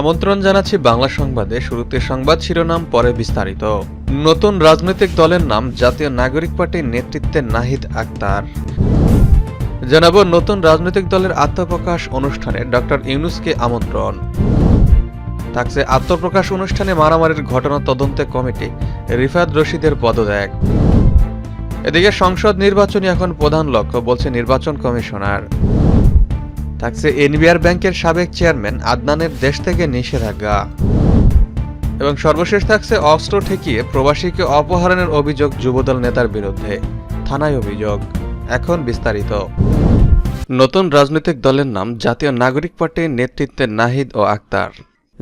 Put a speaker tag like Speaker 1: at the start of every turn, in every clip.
Speaker 1: আমন্ত্রণ জানাচ্ছি বাংলা সংবাদে। শুরুতে সংবাদ শিরোনাম, পরে বিস্তারিত। নতুন রাজনৈতিক দলের নাম জাতীয় নাগরিক পার্টির নেতৃত্বে নাহিদ আক্তার। জানাব, নতুন রাজনৈতিক দলের আত্মপ্রকাশ অনুষ্ঠানে ডক্টর ইউনুসকে আমন্ত্রণ। থাকছে আত্মপ্রকাশ অনুষ্ঠানে মারামারির ঘটনা তদন্তে কমিটি, রিফাত রশিদের পদত্যাগ। এদিকে সংসদ নির্বাচনই এখন প্রধান লক্ষ্য, বলছে নির্বাচন কমিশনার। থাকছে এনবিআর ব্যাংকের সাবেক চেয়ারম্যান আদনানের দেশ থেকে নিষেধাজ্ঞা। এবং সর্বশেষ থাকছে অস্ত্র ঠেকিয়ে প্রবাসীকে অপহরণের অভিযোগ যুবদল নেতার বিরুদ্ধে। থানায় অভিযোগ। এখন বিস্তারিত। নতুন রাজনৈতিক দলের নাম জাতীয় নাগরিক পার্টির নেতৃত্বে নাহিদ ও আক্তার।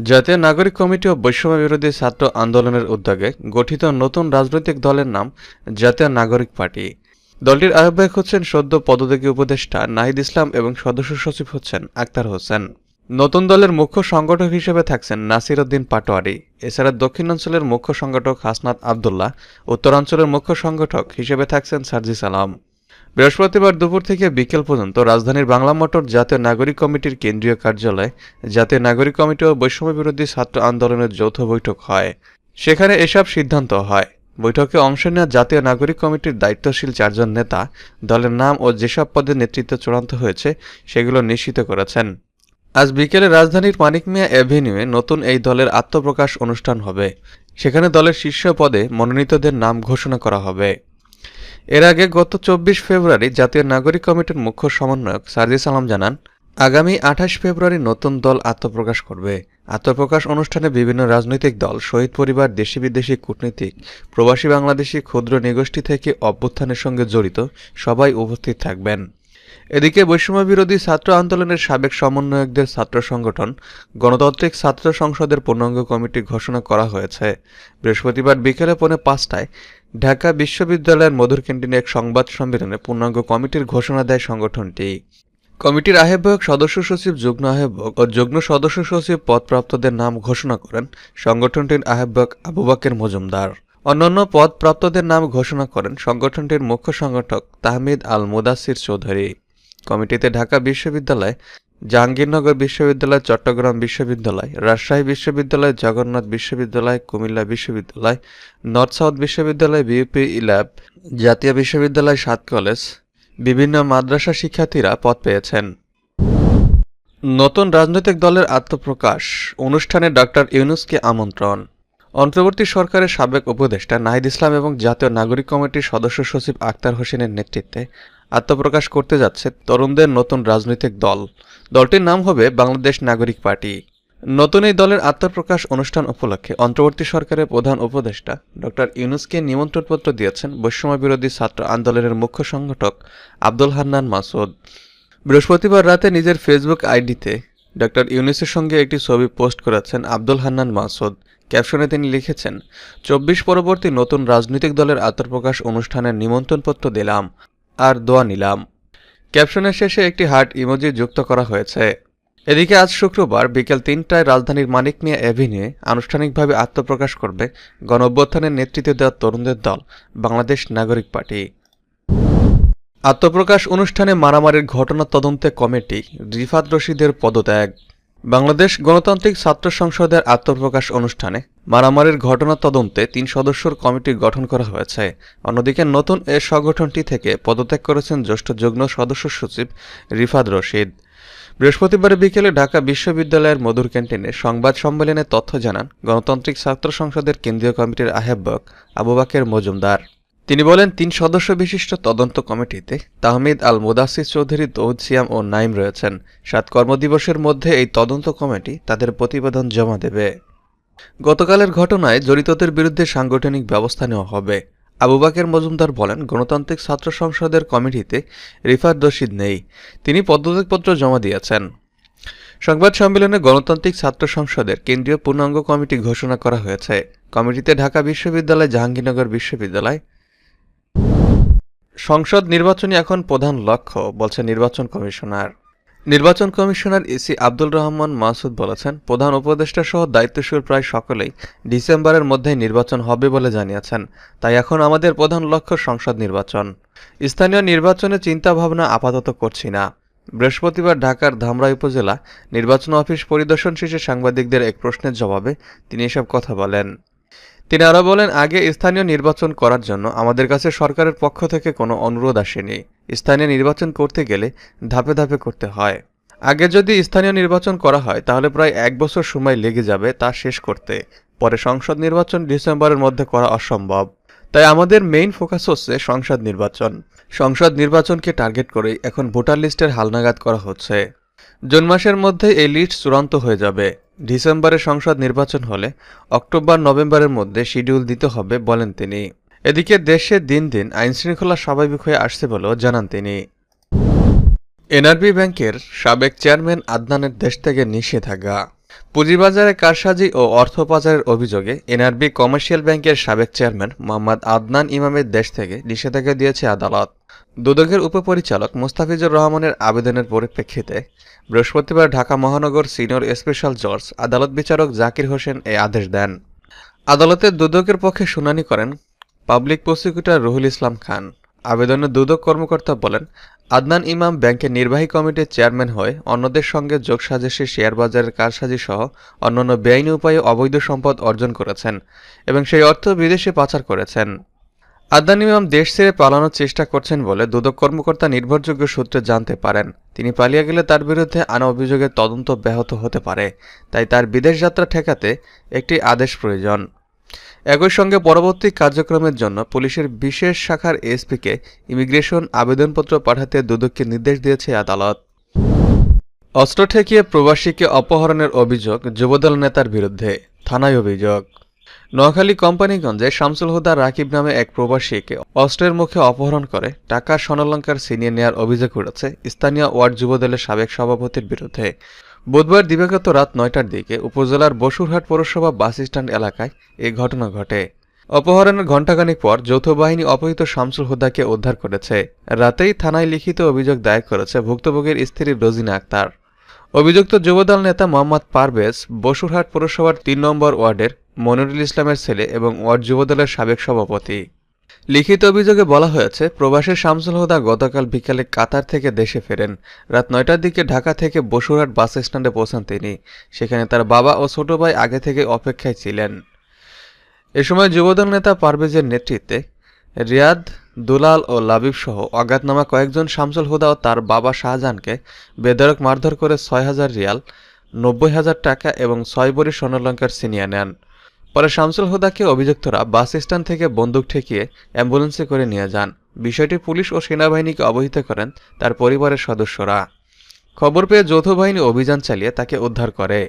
Speaker 1: জাতীয় নাগরিক কমিটি ও বৈষম্য বিরোধী ছাত্র আন্দোলনের উদ্যোগে গঠিত নতুন রাজনৈতিক দলের নাম জাতীয় নাগরিক পার্টি। দলটির আহ্বায়ক হচ্ছেন সদ্য পদত্যাগী উপদেষ্টা নাহিদ ইসলাম এবং সদস্য সচিব হচ্ছেন আক্তার হোসেন। নতুন দলের মুখ্য সংগঠক হিসেবে থাকছেন নাসির উদ্দিন পাটোয়ারি। এছাড়া দক্ষিণাঞ্চলের মুখ্য সংগঠক হাসনাত আবদুল্লাহ, উত্তরাঞ্চলের মুখ্য সংগঠক হিসেবে থাকছেন সার্জিস আলম বৃহস্পতিবার দুপুর থেকে বিকেল পর্যন্ত রাজধানীর বাংলা মোটর জাতীয় নাগরিক কমিটির কেন্দ্রীয় কার্যালয়ে জাতীয় নাগরিক কমিটি ও বৈষম্য বিরোধী ছাত্র আন্দোলনের যৌথ বৈঠক হয়। সেখানে এসব সিদ্ধান্ত হয়। বৈঠকে অংশ নেওয়া জাতীয় নাগরিক কমিটির দায়িত্বশীল চারজন নেতা দলের নাম ও যেসব পদে নেতৃত্ব চূড়ান্ত হয়েছে, সেগুলো নিশ্চিত করেছেন। আজ বিকেলে রাজধানীর মানিক মিয়া অ্যাভিনিউয়ে নতুন এই দলের আত্মপ্রকাশ অনুষ্ঠান হবে। সেখানে দলের শীর্ষ পদে মনোনীতদের নাম ঘোষণা করা হবে। এর আগে গত চব্বিশ ফেব্রুয়ারি জাতীয় নাগরিক কমিটির মুখ্য সমন্বয়ক সার্জিস আলম জানান আগামী আঠাশ ফেব্রুয়ারি নতুন দল আত্মপ্রকাশ করবে। আত্মপ্রকাশ অনুষ্ঠানে বিভিন্ন রাজনৈতিক দল, শহীদ পরিবার দেশি বিদেশি কূটনীতিক, প্রবাসী বাংলাদেশি ক্ষুদ্র নিগোষ্ঠী থেকে অভ্যুত্থানের সঙ্গে জড়িত সবাই উপস্থিত থাকবেন। এদিকে বৈষম্য বিরোধী ছাত্র আন্দোলনের সাবেক সমন্বয়কদের ছাত্র সংগঠন, গণতান্ত্রিক ছাত্র সংসদের পূর্ণাঙ্গ কমিটি ঘোষণা করা হয়েছে। বৃহস্পতিবার বিকেলে পৌনে পাঁচটায় ঢাকা বিশ্ববিদ্যালয়ের মধুর ক্যান্টিনে এক সংবাদ সম্মেলনে পূর্ণাঙ্গ কমিটির ঘোষণা দেয় সংগঠনটি। কমিটির আহ্বায়ক সদস্য সচিব, যুগ্ম আহ্বায়ক ও যুগ্ম সদস্য সচিব পদপ্রাপ্তদের নাম ঘোষণা করেন সংগঠনটির আহ্বায়ক আবু বাকের মজুমদার। অন্যান্য পদপ্রাপ্তদের নাম ঘোষণা করেন সংগঠনটির মুখ্য সংগঠক তাহমিদ আল মুদাসির চৌধুরী। কমিটিতে ঢাকা বিশ্ববিদ্যালয়, জাহাঙ্গীরনগর বিশ্ববিদ্যালয়, চট্টগ্রাম বিশ্ববিদ্যালয়, রাজশাহী বিশ্ববিদ্যালয়, জগন্নাথ বিশ্ববিদ্যালয়, কুমিল্লা বিশ্ববিদ্যালয়, নর্থ সাউথ বিশ্ববিদ্যালয় বিউপি ইল্যাব জাতীয় বিশ্ববিদ্যালয়, সাত কলেজ বিভিন্ন মাদ্রাসা শিক্ষার্থীরা পদ পেয়েছেন। নতুন রাজনৈতিক দলের আত্মপ্রকাশ, অনুষ্ঠানে ডক্টর ইউনুসকে আমন্ত্রণ। অন্তর্বর্তী সরকারের সাবেক উপদেষ্টা নাহিদ ইসলাম এবং জাতীয় নাগরিক কমিটির সদস্য সচিব আক্তার হোসেনের নেতৃত্বে আত্মপ্রকাশ করতে যাচ্ছে তরুণদের নতুন রাজনৈতিক দল। দলটির নাম হবে বাংলাদেশ নাগরিক পার্টি। নতুন এই দলের আত্মপ্রকাশ অনুষ্ঠান উপলক্ষে অন্তর্বর্তী সরকারের প্রধান উপদেষ্টা ডক্টর ইউনুসকে নিমন্ত্রণপত্র দিয়েছেন বৈষম্য বিরোধী ছাত্র আন্দোলনের মুখ্য সংগঠক আব্দুল হান্নান মাসুদ। বৃহস্পতিবার রাতে নিজের ফেসবুক আইডিতে ডক্টর ইউনুসের সঙ্গে একটি ছবি পোস্ট করেছেন আব্দুল হান্নান মাসুদ। ক্যাপশনে তিনি লিখেছেন, চব্বিশ পরবর্তী নতুন রাজনৈতিক দলের আত্মপ্রকাশ অনুষ্ঠানের নিমন্ত্রণপত্র দিলাম আর দোয়া নিলাম। ক্যাপশনের শেষে একটি হার্ট ইমোজি যুক্ত করা হয়েছে। এদিকে আজ শুক্রবার বিকেল তিনটায় রাজধানীর মানিক মিয়া অ্যাভিনিউয়ে আনুষ্ঠানিকভাবে আত্মপ্রকাশ করবে গণ অভ্যুত্থানের নেতৃত্ব দেওয়া তরুণদের দল, বাংলাদেশ নাগরিক পার্টি। আত্মপ্রকাশ অনুষ্ঠানে মারামারির ঘটনা তদন্তে কমিটি, রিফাত রশিদের পদত্যাগ। বাংলাদেশ গণতান্ত্রিক ছাত্র সংসদের আত্মপ্রকাশ অনুষ্ঠানে মারামারির ঘটনা তদন্তে তিন সদস্যর কমিটি গঠন করা হয়েছে। অন্যদিকে নতুন এ সংগঠনটি থেকে পদত্যাগ করেছেন জ্যেষ্ঠ যুগ্ম সদস্য সচিব রিফাত রশিদ। বৃহস্পতিবার বিকেলে ঢাকা বিশ্ববিদ্যালয়ের মধুর ক্যান্টিনে সংবাদ সম্মেলনে তথ্য জানান গণতান্ত্রিক ছাত্র সংসদের কেন্দ্রীয় কমিটির আহ্বায়ক আবু বাকের মজুমদার। তিনি বলেন, তিন সদস্য বিশিষ্ট তদন্ত কমিটিতে তাহমিদ আল মুদাসির চৌধুরী তৌদ সিয়াম ও নাইম রয়েছেন। সাত কর্মদিবসের মধ্যে এই তদন্ত কমিটি তাদের প্রতিবেদন জমা দেবে। গতকালের ঘটনায় জড়িতদের বিরুদ্ধে সাংগঠনিক ব্যবস্থা নেওয়া হবে। আবু বাকের মজুমদার বলেন, গণতান্ত্রিক ছাত্র সংসদের কমিটিতে রিফাত রশিদ নেই। তিনি পদত্যাগপত্র জমা দিয়েছেন। সংবাদ সম্মেলনে গণতান্ত্রিক ছাত্র সংসদের কেন্দ্রীয় পূর্ণাঙ্গ কমিটি ঘোষণা করা হয়েছে। কমিটিতে ঢাকা বিশ্ববিদ্যালয়, জাহাঙ্গীরনগর বিশ্ববিদ্যালয়। সংসদ নির্বাচনই এখন প্রধান লক্ষ্য, বলছে নির্বাচন কমিশনার। নির্বাচন কমিশনার ইসি আব্দুল রহমান মাসুদ বলেছেন, প্রধান উপদেষ্টা সহ দায়িত্বশীল প্রায় সকলেই ডিসেম্বরের মধ্যেই নির্বাচন হবে বলে জানিয়েছেন। তাই এখন আমাদের প্রধান লক্ষ্য সংসদ নির্বাচন। স্থানীয় নির্বাচনে চিন্তাভাবনা আপাতত করছি না। বৃহস্পতিবার ঢাকার ধামরাই উপজেলা নির্বাচন অফিস পরিদর্শন শেষে সাংবাদিকদের এক প্রশ্নের জবাবে তিনি এসব কথা বলেন। তিনি আরও বলেন, আগে স্থানীয় নির্বাচন করার জন্য আমাদের কাছে সরকারের পক্ষ থেকে কোনো অনুরোধ আসেনি। স্থানীয় নির্বাচন করতে গেলে ধাপে ধাপে করতে হয়। আগে যদি স্থানীয় নির্বাচন করা হয়, তাহলে প্রায় এক বছর সময় লেগে যাবে তা শেষ করতে। পরে সংসদ নির্বাচন ডিসেম্বরের মধ্যে করা অসম্ভব। তাই আমাদের মেইন ফোকাস হচ্ছে সংসদ নির্বাচন। সংসদ নির্বাচনকে টার্গেট করেই এখন ভোটার লিস্টের হালনাগাদ করা হচ্ছে। জুন মাসের মধ্যে এই লিস্ট চূড়ান্ত হয়ে যাবে। ডিসেম্বরে সংসদ নির্বাচন হলে অক্টোবর, নভেম্বরের মধ্যে শিডিউল দিতে হবে বলেন তিনি। এদিকে দেশে দিন দিন আইনশৃঙ্খলা স্বাভাবিক হয়ে আসছে বলেও জানান তিনি। এনআরবি ব্যাংকের সাবেক চেয়ারম্যান আদনানের দেশ থেকে নিষেধাজ্ঞা। পুঁজিবাজারে কারসাজি ও অর্থ পাচারের অভিযোগে এনআরবি কমার্শিয়াল ব্যাংকের সাবেক চেয়ারম্যান মোহাম্মদ আদনান ইমামের দেশ থেকে নিষেধাজ্ঞা দিয়েছে আদালত। দুদকের উপপরিচালক মুস্তাফিজুর রহমানের আবেদনের পরিপ্রেক্ষিতে বৃহস্পতিবার ঢাকা মহানগর সিনিয়র স্পেশাল জজ, আদালত বিচারক জাকির হোসেন এই আদেশ দেন। আদালতে দুদকের পক্ষে শুনানি করেন পাবলিক প্রসিকিউটর রুহুল ইসলাম খান। আবেদনে দুদক কর্মকর্তা বলেন, আদনান ইমাম ব্যাংকের নির্বাহী কমিটির চেয়ারম্যান হয়ে অন্যদের সঙ্গে যোগসাজেশে শেয়ার বাজারের কারসাজি সহ অন্যান্য বেআইনি উপায়ে অবৈধ সম্পদ অর্জন করেছেন এবং সেই অর্থ বিদেশে পাচার করেছেন। আদনান ইমাম দেশ ছেড়ে পালানোর চেষ্টা করছেন বলে দুদক কর্মকর্তা নির্ভরযোগ্য সূত্রে জানতে পারেন। তিনি পালিয়ে গেলে তার বিরুদ্ধে আনা অভিযোগের তদন্ত ব্যাহত হতে পারে, তাই তার বিদেশ যাত্রা ঠেকাতে একটি আদেশ প্রয়োজন। একই সঙ্গে পরবর্তী কার্যক্রমের জন্য পুলিশের বিশেষ শাখার এসপিকে ইমিগ্রেশন আবেদনপত্র পাঠাতে দুদককে নির্দেশ দিয়েছে আদালত। অস্ত্র ঠেকিয়ে প্রবাসীকে অপহরণের অভিযোগ যুবদল নেতার বিরুদ্ধে, থানায় অভিযোগ। নোয়াখালী কোম্পানিগঞ্জে শামসুল হুদা রাকিব নামে এক প্রবাসীকে অস্ত্রের মুখে অপহরণ করে টাকা স্বর্ণলঙ্কার ছিনিয়ে নেওয়ার অভিযোগ উঠেছে স্থানীয় ওয়ার্ড যুবদলের সাবেক সভাপতির বিরুদ্ধে। বুধবার দিবাগত রাত নয়টার দিকে উপজেলার বসুরহাট পৌরসভা বাস স্ট্যান্ড এলাকায় এই ঘটনা ঘটে। অপহরণের ঘণ্টাখানিক পর যৌথ বাহিনী অপহৃত শামসুল হুদাকে উদ্ধার করেছে। রাতেই থানায় লিখিত অভিযোগ দায়ের করেছে ভুক্তভোগীর স্ত্রী রোজিনা আক্তার। অভিযুক্ত যুবদল নেতা মোহাম্মদ পারভেজ বসুরহাট পৌরসভার তিন নম্বর ওয়ার্ডের মনিরুল ইসলামের ছেলে এবং ওয়ার্ড যুবদলের সাবেক সভাপতি। লিখিত অভিযোগে বলা হয়েছে, প্রবাসী শামসুল হুদা গতকাল বিকালে কাতার থেকে দেশে ফেরেন। রাত নয়টার দিকে ঢাকা থেকে বসুরহাট বাস স্ট্যান্ডে পৌঁছান তিনি। সেখানে তার বাবা ও ছোট ভাই আগে থেকে অপেক্ষায় ছিলেন। এ সময় যুবদল নেতা পারভেজের নেতৃত্বে রিয়াদ, দুলাল ও লাবিব সহ অজ্ঞাতনামা কয়েকজন শামসুল হুদা ও তার বাবা শাহজাহানকে বেদরক মারধর করে ছয় হাজার রিয়াল, নব্বই হাজার টাকা এবং ছয় বড়ি স্বর্ণলঙ্কার ছিনিয়ে নেন। পরে শামসুল হুদাকে অভিযুক্তরা বাস স্ট্যান্ড থেকে বন্দুক ঠেকিয়ে অ্যাম্বুলেন্সে করে নিয়ে যান। বিষয়টি পুলিশ ও সেনাবাহিনীকে অবহিত করেন তার পরিবারের সদস্যরা। খবর পেয়ে যৌথ বাহিনী অভিযান চালিয়ে তাকে উদ্ধার করে।